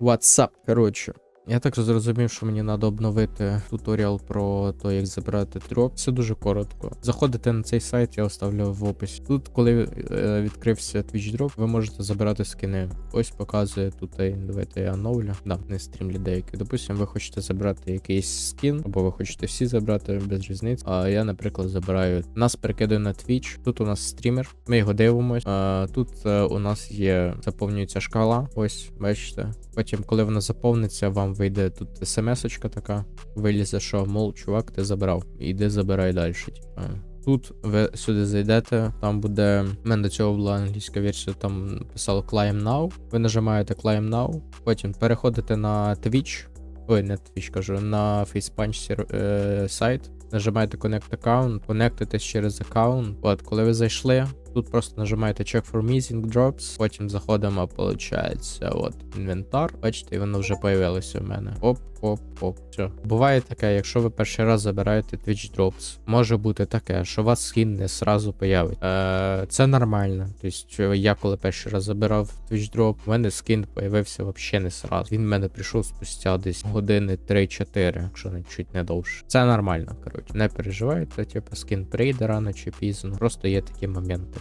WhatsApp, коротше. Я так зрозумів, що мені треба обновити туторіал про те, як забирати дроп. Все дуже коротко. Заходите на цей сайт, я оставлю в описі. Тут, коли е, відкрився Twitch Drop, ви можете забирати скини. Ось показує тут. Давайте я оновлю. Да, не стрімлі деякі. Допустимо, ви хочете забрати якийсь скін, або ви хочете всі забрати без різниць. А я, наприклад, забираю. Нас перекидаю на Twitch. Тут у нас стрімер. Ми його дивимось. А, тут е, у нас є заповнюється шкала. Ось, бачите. Потім, коли вона заповниться, вам вийде тут смс-очка така. Вилізе, що мол, чувак, ти забрав. Іди забирай далі. Типа. Тут ви сюди зайдете, там буде. У мене до цього була англійська версія, там писало Climb Now. Ви нажимаєте Climb Now, потім переходите на Twitch. Ой, не Twitch кажу, на FacePunch е, сайт. Нажимаєте Connect Account, конектитесь через аккаунт. От, коли ви зайшли, тут просто нажимаєте Check for Missing Drops, потім заходимо, виходить, от інвентар. Бачите, воно вже появилося в мене. Оп, оп, оп. Все. Буває таке, якщо ви перший раз забираєте Twitch Drops, може бути таке, що у вас скін не сразу появить. Е, це нормально. Тобто, я коли перший раз забирав Twitch Drop, у мене скін появився взагалі не сразу. Він в мене прийшов спустя десь години 3-4, якщо не чуть не довше. Це нормально, коротше. Не переживайте, типу, скін прийде рано чи пізно. Просто є такі моменти.